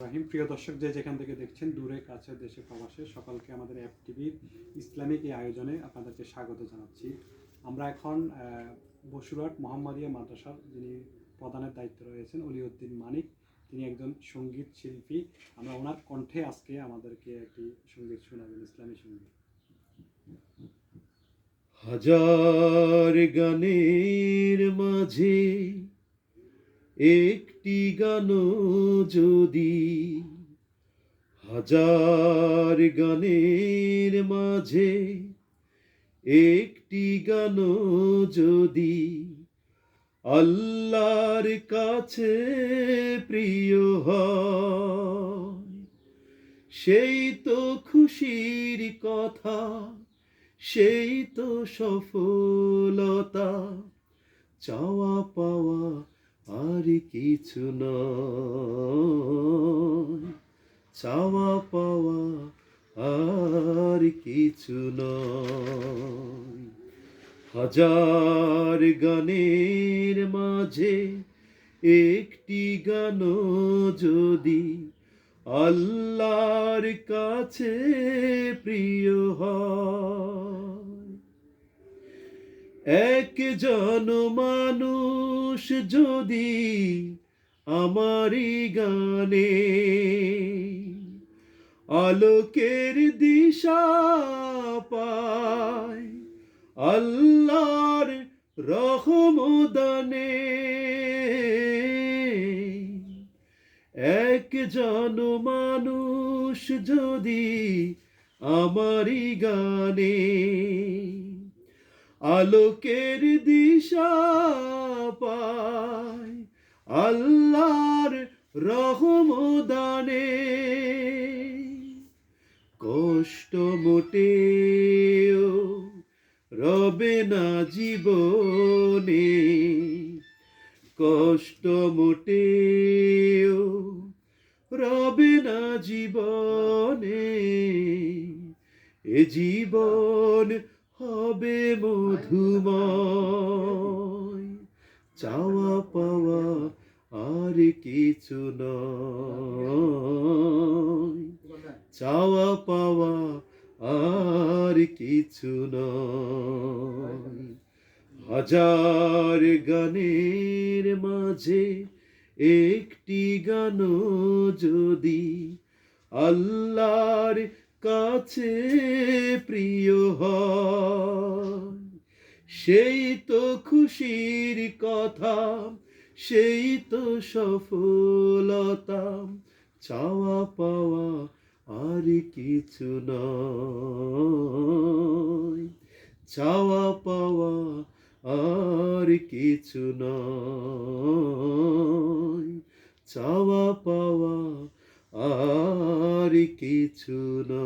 রাহিম প্রিয় দর্শক যে যেখান থেকে দেখছেন, দূরে, কাছে, দেশে, প্রবাসে, সকলকে আমাদের অ্যাপ টিভির ইসলামিক এই আয়োজনে আপনাদেরকে স্বাগত জানাচ্ছি। আমরা এখন বসুরহাট মোহাম্মদিয়া মাদ্রাসার যিনি প্রধানের দায়িত্ব রয়েছেন, অলিউদ্দিন মানিক। তিনি একজন সংগীত শিল্পী। আমরা ওনার কণ্ঠে আজকে আমাদেরকে একটি সংগীত শোনাবেন, ইসলামী সংগীত। হাজার গানের মাঝে একটি গান যদি হাজার গানের মাঝে একটি গান যদি আল্লাহর কাছে প্রিয় হয়, সেই তো খুশির কথা, সেই তো সফলতা, চাওয়া পাওয়া আর কিছু নয়। চাওয়া পাওয়া আর কিছু নয়। হাজার গানের মাঝে একটি গান যদি আল্লাহর কাছে প্রিয় হয়। একজন মানুষ যদি আমারই গানে আলোকের দিশা পায়, আল্লাহর রহমদানে। একজন মানুষ যদি আমারই গানে আলোকের দিশা পায়। আল্লাহর রহমদানে কষ্ট মোটেও রবে না জীবনে। কষ্ট মোটেও রবে না জীবনে। এ জীবন হবে মধুময়। চাওয়া পাওয়া আর কিছু নয়। চাওয়া পাওয়া আর কিছু নয়। হাজার গানের মাঝে একটি গান যদি আল্লাহর কাছে প্রিয় হয়। সেই তো খুশির কথা, সেই তো সফলতা, চাওয়া পাওয়া আর কিছু নয়। চাওয়া পাওয়া আর কিছু নয়। চাওয়া পাওয়া আর আর কিছু না